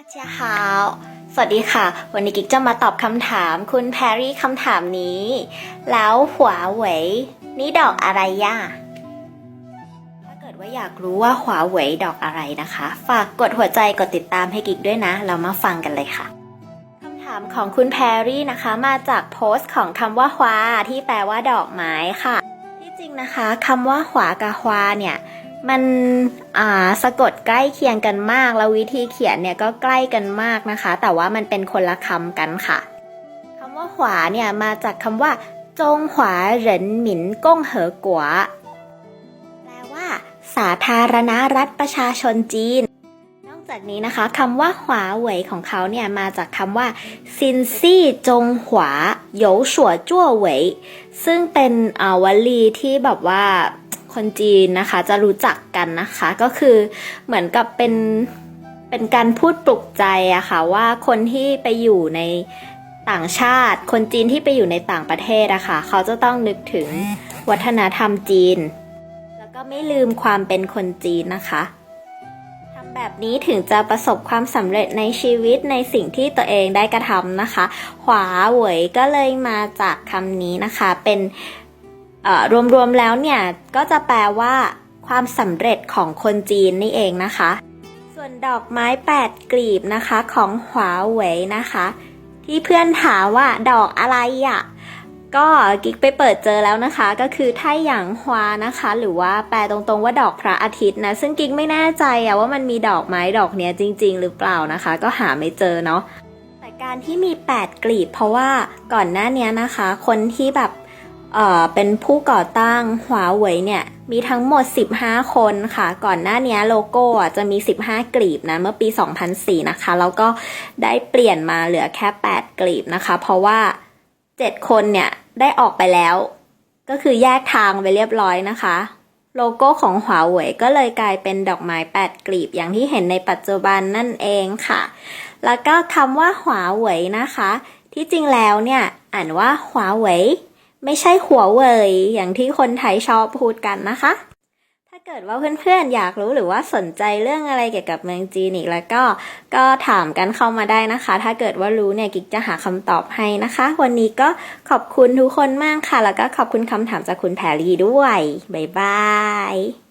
大家好สวัสดีค่ะ วันนี้กิ๊กจะมาตอบคำถามคุณแพรรี่คำถามนี้ แล้วหัวเหวยนี่ดอกอะไรย่ะ ถ้าเกิดว่าอยากรู้ว่าหัวเหวยดอกอะไรนะคะ ฝากกดหัวใจกดติดตามให้กิ๊กด้วยนะ เรามาฟังกันเลยค่ะ คำถามของคุณแพรรี่นะคะ มาจากโพสต์ของคำว่าฮวาที่แปลว่าดอกไม้ค่ะ ที่จริงนะคะคำว่าหวากับฮวาเนี่ย มันอ่าสะกดใกล้เคียงกันมาก แล้ววิธีเขียนเนี่ยก็ใกล้กันมากนะคะ แต่ว่ามันเป็นคนละคำกันค่ะคำว่าหวาเนี่ยมาจากคำว่า จงหวาเหรินหมินก้งเหอกัวแปลว่า สาธารณรัฐประชาชนจีน นอกจากนี้นะคะคำว่าหวาเหวยของเขาเนี่ยมาจากคำว่าซินซี่จงหวาโหยวสัวจั่วเหวยซึ่งเป็นอวลีที่แบบว่า คนจีนนะคะ จะรู้จักกันนะคะ ก็คือเหมือนกับเป็นเป็นการพูดปลุกใจอะค่ะว่าคนที่ไปอยู่ในต่างชาติ คนจีนที่ไปอยู่ในต่างประเทศอะค่ะเขาจะต้องนึกถึงวัฒนธรรมจีน แล้วก็ไม่ลืมความเป็นคนจีนนะคะทำแบบนี้ถึงจะประสบความสำเร็จในชีวิตในสิ่งที่ตัวเองได้กระทำนะคะ ขวาเหวยก็เลยมาจากคำนี้นะคะ เป็น รวมๆแล้วเนี่ย ก็จะแปลว่าความสำเร็จของคนจีนนี่เองนะคะ ส่วนดอกไม้ 8 กลีบนะคะของหวาเหวยนะคะ ที่เพื่อนถามว่าดอกอะไรอะ่ะก็กิ๊กไปเปิดเจอแล้วนะคะ ก็คือไทหยางฮวานะคะ หรือว่าแปลตรงๆว่าดอกพระอาทิตย์นะ ซึ่งกิ๊กไม่แน่ใจอะว่ามันมีดอกไม้ดอกเนี้ยจริง ๆ หรือเปล่านะคะ ก็หาไม่เจอเนาะแต่การที่มี 8 กลีบ เพราะว่าก่อนหน้านี้นะคะ คนที่แบบ เป็นผู้ก่อตั้งหัวเว่ยเนี่ยมีทั้งหมด 15 คนค่ะ ก่อนหน้านี้โลโก้อะจะมี 15 กลีบนะ เมื่อปี 2004 นะคะ แล้วก็ได้เปลี่ยนมาเหลือแค่ 8 กลีบนะคะ เพราะว่า 7 คนเนี่ยได้ออกไปแล้ว ก็คือแยกทางไปเรียบร้อยนะคะ โลโก้ของหัวเว่ยก็เลยกลายเป็นดอกไม้ 8 กลีบอย่างที่เห็นในปัจจุบันนั่นเองค่ะ แล้วก็คำว่าหัวเว่ยนะคะ ที่จริงแล้วเนี่ยอ่านว่าหัวเว่ย ไม่ใช่หัวเว่ยอย่างที่คนไทยชอบพูดกันนะคะ ถ้าเกิดว่าเพื่อนๆอยากรู้หรือว่าสนใจเรื่องอะไรเกี่ยวกับเมืองจีนอีกแล้วก็ ก็ถามกันเข้ามาได้นะคะ ถ้าเกิดว่ารู้เนี่ยกิ๊กจะหาคำตอบให้นะคะ วันนี้ก็ขอบคุณทุกคนมากค่ะ แล้วก็ขอบคุณคำถามจากคุณแพรรี่ด้วยบ๊ายบาย